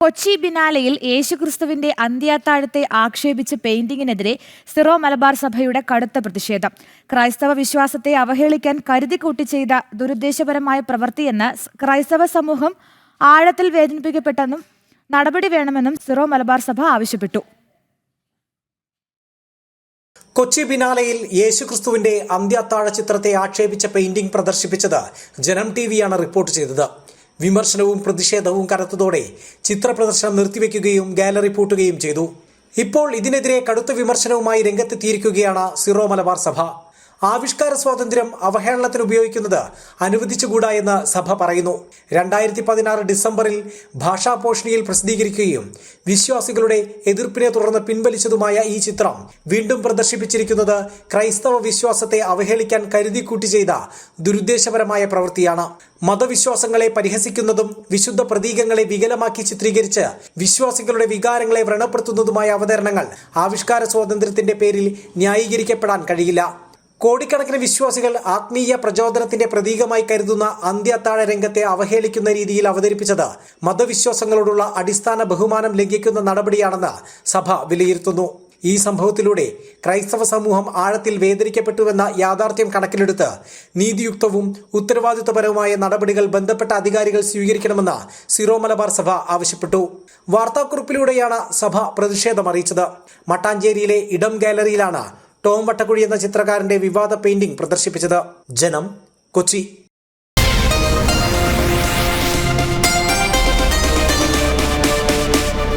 കൊച്ചി ബിനാലയിൽ യേശുക്രിസ്തുവിന്റെ അന്ത്യാത്താഴത്തെ ആക്ഷേപിച്ച് പെയിന്റിങ്ങിനെതിരെ സിറോ മലബാർ സഭയുടെ കടുത്ത പ്രതിഷേധം. ക്രൈസ്തവ വിശ്വാസത്തെ അവഹേളിക്കാൻ കരുതിക്കൂട്ടി ചെയ്ത ദുരുദ്ദേശപരമായ പ്രവൃത്തിയെന്ന് ക്രൈസ്തവ സമൂഹം ആഴത്തിൽ വേദനിപ്പിക്കപ്പെട്ടെന്നും നടപടി വേണമെന്നും സിറോ മലബാർ സഭ ആവശ്യപ്പെട്ടു. കൊച്ചി ബിനാലയിൽ യേശുക്രിസ്തുവിന്റെ അന്ത്യാത്താഴ ചിത്രത്തെ ആക്ഷേപിച്ച പെയിന്റിംഗ് പ്രദർശിപ്പിച്ചത് ജനം ടി വിയാണ് റിപ്പോർട്ട് ചെയ്തത്. വിമർശനവും പ്രതിഷേധവും കനത്തതോടെ ചിത്രപ്രദർശനം നിർത്തിവെക്കുകയും ഗാലറി പൂട്ടുകയും ചെയ്തു. ഇപ്പോൾ ഇതിനെതിരെ കടുത്ത വിമർശനവുമായി രംഗത്തെത്തിയിരിക്കുകയാണ് സിറോ മലബാർ സഭ. ആവിഷ്കാര സ്വാതന്ത്ര്യം അവഹേളനത്തിന് ഉപയോഗിക്കുന്നത് അനുവദിച്ചുകൂടാ എന്ന് സഭ പറയുന്നു. രണ്ടായിരത്തി പതിനാറ് ഡിസംബറിൽ ഭാഷാ പോഷണിയിൽ പ്രസിദ്ധീകരിക്കുകയും വിശ്വാസികളുടെ എതിർപ്പിനെ തുടർന്ന് പിൻവലിച്ചതുമായ ഈ ചിത്രം വീണ്ടും പ്രദർശിപ്പിച്ചിരിക്കുന്നത് ക്രൈസ്തവ വിശ്വാസത്തെ അവഹേളിക്കാൻ കരുതിക്കൂട്ടി ചെയ്ത ദുരുദ്ദേശപരമായ പ്രവൃത്തിയാണ്. മതവിശ്വാസങ്ങളെ പരിഹസിക്കുന്നതും വിശുദ്ധ പ്രതീകങ്ങളെ വികലമാക്കി ചിത്രീകരിച്ച് വിശ്വാസികളുടെ വികാരങ്ങളെ വ്രണപ്പെടുത്തുന്നതുമായ അവതരണങ്ങൾ ആവിഷ്കാര സ്വാതന്ത്ര്യത്തിന്റെ പേരിൽ ന്യായീകരിക്കപ്പെടാൻ കഴിയില്ല. കോടിക്കണക്കിന് വിശ്വാസികൾ ആത്മീയ പ്രചോദനത്തിന്റെ പ്രതീകമായി കരുതുന്ന അന്ത്യത്താഴ രംഗത്തെ അവഹേളിക്കുന്ന രീതിയിൽ അവതരിപ്പിച്ചത് മതവിശ്വാസങ്ങളോടുള്ള അടിസ്ഥാന ബഹുമാനം ലംഘിക്കുന്ന നടപടിയാണെന്ന് സഭ വിലയിരുത്തുന്നു. ഈ സംഭവത്തിലൂടെ ക്രൈസ്തവ സമൂഹം ആഴത്തിൽ വേദനിക്കപ്പെട്ടുവെന്ന യാഥാർത്ഥ്യം കണക്കിലെടുത്ത് നീതിയുക്തവും ഉത്തരവാദിത്വപരവുമായ നടപടികൾ ബന്ധപ്പെട്ട അധികാരികൾ സ്വീകരിക്കണമെന്ന് സിറോ മലബാർ സഭ ആവശ്യപ്പെട്ടു. വാർത്താക്കുറിപ്പിലൂടെയാണ് സഭ പ്രതിഷേധം അറിയിച്ചത്. മട്ടാഞ്ചേരിയിലെ ഇടം ഗാലറിയിലാണ് ടോം വട്ടക്കുഴി എന്ന ചിത്രകാരന്റെ വിവാദ പെയിന്റിംഗ് പ്രദർശിപ്പിച്ചത് ജനം കൊച്ചി.